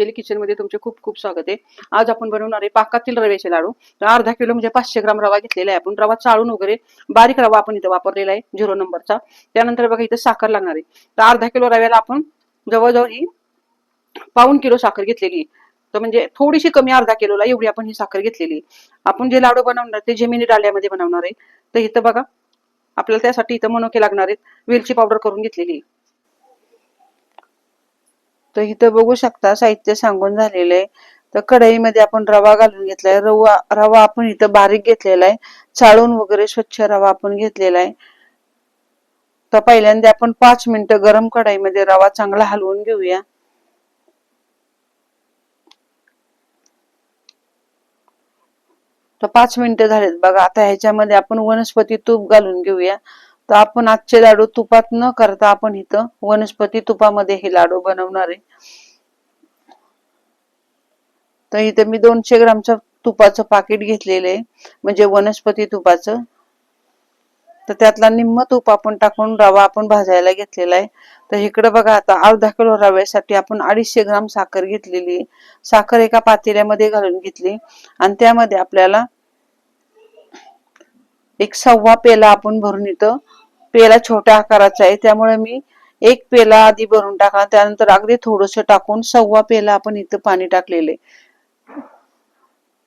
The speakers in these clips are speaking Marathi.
अंजली किचनमध्ये तुमचे खूप खूप स्वागत आहे. आज आपण बनवणार आहे पाकातील रव्याचे लाडू. तर अर्धा किलो म्हणजे पाचशे ग्राम रवा घेतलेला आहे. आपण रवा चाळून वगैरे बारीक रवा आपण इथं वापरलेला आहे झिरो नंबरचा. त्यानंतर बघा इथं साखर लागणार आहे. तर अर्धा किलो रव्याला आपण जवळजवळ ही पाऊन किलो साखर घेतलेली आहे. तर म्हणजे थोडीशी कमी अर्धा किलोला एवढी आपण ही साखर घेतलेली आपण जे लाडू बनवणार ते जेमिनी डाल्यामध्ये बनवणार आहे. तर इथं बघा आपल्याला त्यासाठी इथं मनोके लागणार आहेत. वेलची पावडर करून घेतलेली आहे. तर इथं बघू शकता साहित्य सांगून झालेलं आहे. तर कढईमध्ये आपण रवा घालून घेतलाय. रवा रवा आपण इथं बारीक घेतलेला आहे. चाळून वगैरे स्वच्छ रवा आपण घेतलेला आहे. तर पहिल्यांदा आपण पाच मिनिटं गरम कढईमध्ये रवा चांगला हलवून घेऊया. तर पाच मिनिटं झालेत बघा. आता ह्याच्यामध्ये आपण वनस्पती तूप घालून घेऊया. तर आपण आजचे लाडू तुपात न करता आपण इथं वनस्पती तुपामध्ये हे लाडू बनवणार आहे. तर इथं मी दोनशे ग्रामचं तुपाचं पाकिट घेतलेलं आहे. म्हणजे वनस्पती तुपाचं. तर त्यातला निम्म तूप आपण टाकून रवा आपण भाजायला घेतलेला आहे. तर इकडे बघा आता अर्धा किलो रव्यासाठी आपण अडीचशे ग्राम साखर घेतलेली साखर एका पातेल्यामध्ये घालून घेतली. आणि त्यामध्ये आपल्याला एक सव्वा पेला आपण भरून इथं पेला छोट्या आकाराचा आहे. त्यामुळे मी एक पेला आधी भरून टाकला त्यानंतर अगदी थोडस टाकून सव्वा पेला आपण इथं पाणी टाकलेले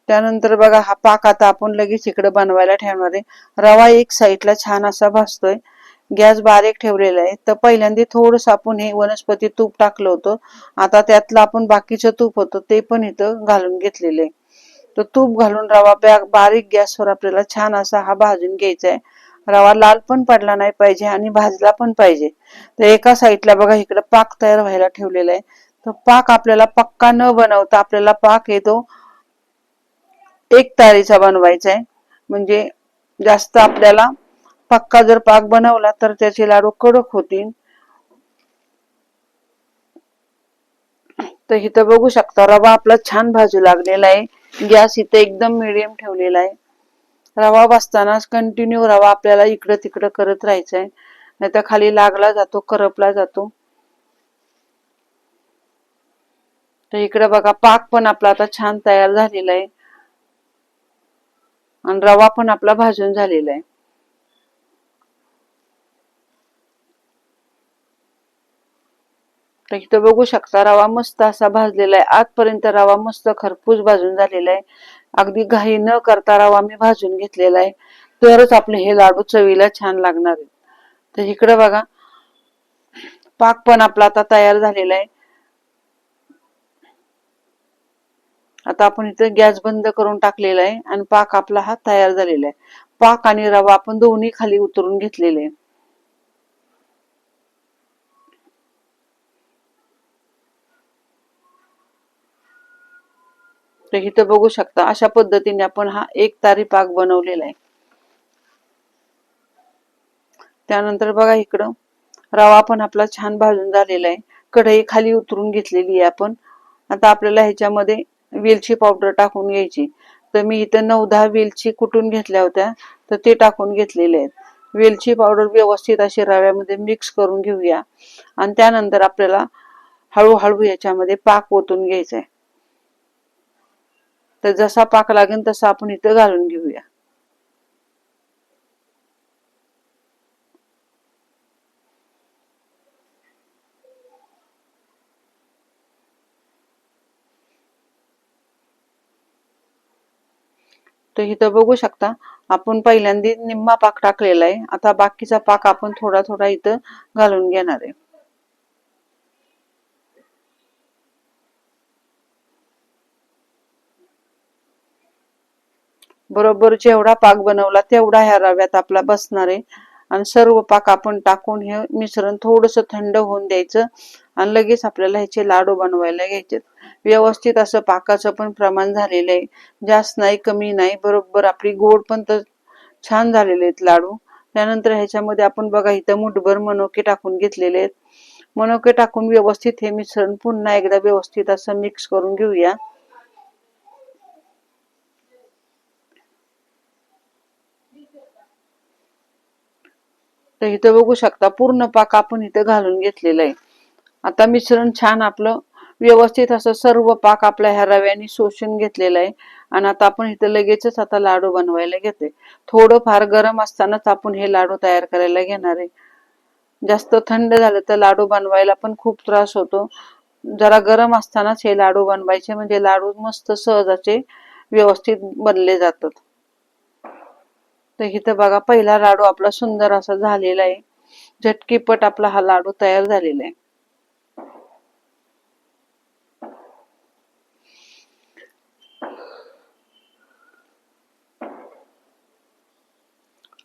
त्यानंतर बघा हा पाक आता आपण लगेच इकडे बनवायला ठेवणार आहे. रवा एक साईडला छान असा भासतोय गॅस बारीक ठेवलेला आहे. तर पहिल्यांदा थोडस आपण हे वनस्पती तूप टाकलं होतं. आता त्यातलं आपण बाकीचं तूप होतं ते पण इथं घालून घेतलेलं आहे. तर तूप घालून रवा बॅग बारीक गॅसवर आपल्याला छान असा हा भाजून घ्यायचा आहे. रवा लाल पण पडला नाही पाहिजे आणि भाजला पण पाहिजे. तर एका साईडला बघा इकडे पाक तयार व्हायला ठेवलेला आहे. तर पाक आपल्याला पक्का न बनवता आपल्याला पाक येतो एक तारीचा बनवायचा आहे. म्हणजे जास्त आपल्याला पक्का जर पाक बनवला तर त्याचे लाडू कडक होतील. तर इथं बघू शकता रवा आपला छान भाजू लागलेला आहे. गॅस इथं एकदम मिडियम ठेवलेला आहे. रवा बसताना कंटिन्यू रवा आपल्याला इकडं तिकडं करत राहायचा आहे नाही तर खाली लागला जातो करपला जातो. तर इकडे बघा पाक पण आपला आता छान तयार झालेला आहे. आणि रवा पण आपला भाजून झालेला आहे. तर इथं बघू शकता रवा मस्त असा भाजलेला आहे. आजपर्यंत रवा मस्त खरपूस भाजून झालेला आहे. अगदी घाई न करता रवा मी भाजून घेतलेला आहे. तरच आपले हे लाडू चवीला छान लागणार आहेत तर इकडे बघा पाक पण आपला आता तयार झालेला आहे. आता आपण इथं गॅस बंद करून टाकलेला आहे आणि पाक आपला हा तयार झालेला आहे. पाक आणि रवा आपण दोन्ही खाली उतरून घेतलेले आहे. तर इथं बघू शकता. अशा पद्धतीने आपण हा एक तारी पाक बनवलेला आहे. त्यानंतर बघा इकडं. रवा पण आपला छान भाजून झालेला आहे. कढई खाली उतरून घेतलेली आहे आपण. आता आपल्याला ह्याच्यामध्ये वेलची पावडर टाकून घ्यायची. तर मी इथं नऊ दहा वेलची कुटून घेतल्या होत्या तर ते टाकून घेतलेले आहेत. वेलची पावडर व्यवस्थित अशी रव्यामध्ये मिक्स करून घेऊया. आणि त्यानंतर आपल्याला हळूहळू याच्यामध्ये पाक ओतून घ्यायचा आहे तर जसा पाक लागेल तसा आपण इथं घालून घेऊया. तर इथं बघू शकता आपण पहिल्यांदा निम्मा पाक टाकलेला आहे. आता बाकीचा पाक आपण थोडा थोडा इथं घालून घेणार आहे. बरोबर जेवढा पाक बनवला तेवढा ह्या रव्यात आपला बसणार आहे. आणि सर्व पाक आपण टाकून हे मिश्रण थोडस थंड होऊन द्यायचं. आणि लगेच आपल्याला ह्याचे लाडू बनवायला घ्यायचे. व्यवस्थित असं पाकाचं पण प्रमाण झालेलं आहे. जास्त नाही कमी नाही. बरोबर आपली गोड पण तर छान झालेले आहेत लाडू. त्यानंतर ह्याच्यामध्ये आपण बघा इथं मुठभर मनोके टाकून घेतलेले आहेत. मनोके टाकून व्यवस्थित हे मिश्रण पुन्हा एकदा व्यवस्थित असं मिक्स करून घेऊया. तर इथं बघू शकता पूर्ण पाक आपण इथं घालून घेतलेलं आहे. आता मिश्रण छान आपलं व्यवस्थित असं सर्व पाक आपल्या ह्या रव्याने शोषून घेतलेला आहे. आणि आता आपण इथं लगेचच आता लाडू बनवायला घेते थोडं फार गरम असतानाच आपण हे लाडू तयार करायला घेणार आहे. जास्त थंड झालं तर लाडू बनवायला पण खूप त्रास होतो. जरा गरम असतानाच हे लाडू बनवायचे म्हणजे लाडू मस्त सहजाचे व्यवस्थित बनले जातात. तर इथं बघा पहिला लाडू आपला सुंदर असा झालेला आहे. झटकीपट आपला हा लाडू तयार झालेला आहे.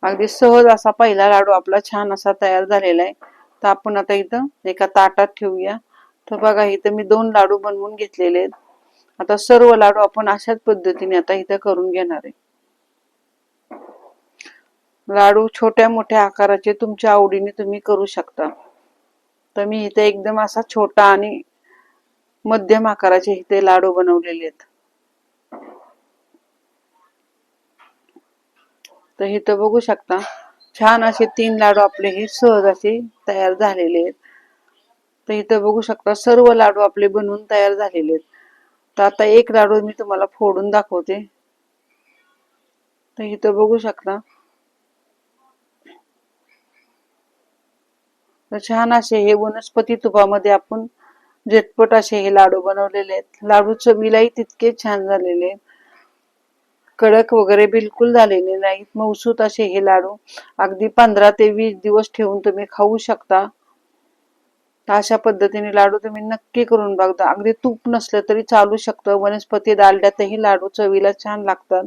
अगदी सहज असा पहिला लाडू आपला छान असा तयार झालेला आहे. तर आपण आता इथं एका ताटात ठेवूया. तर बघा इथं मी दोन लाडू बनवून घेतलेले आहेत. आता सर्व लाडू आपण अशाच पद्धतीने आता इथं करून घेणार आहे. लाडू छोट्या मोठ्या आकाराचे तुमच्या आवडीने तुम्ही करू शकता. तर मी इथे एकदम असा छोटा आणि मध्यम आकाराचे इथे लाडू बनवलेले आहेत. तर इथं बघू शकता छान असे तीन लाडू आपले हे सहज असे तयार झालेले आहेत. तर इथं बघू शकता सर्व लाडू आपले बनवून तयार झालेले आहेत. तर आता एक लाडू मी तुम्हाला फोडून दाखवते. तर इथं बघू शकता तर छान असे हे वनस्पती तुपामध्ये आपण झटपट असे हे लाडू बनवलेले आहेत. लाडू चवीलाही तितके छान झालेले आहेत. कडक वगैरे बिलकुल झालेले नाहीत. मऊसूत असे हे लाडू अगदी पंधरा ते वीस दिवस ठेवून तुम्ही खाऊ शकता. तर अशा पद्धतीने लाडू तुम्ही नक्की करून बघता अगदी तूप नसलं तरी चालू शकतं. वनस्पती दालड्यातही लाडू चवीला छान लागतात.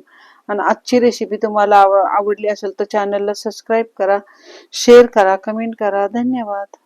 आणि आजची रेसिपी तुम्हाला आवडली असेल तर चॅनलला सबस्क्राईब करा शेअर करा कमेंट करा. धन्यवाद.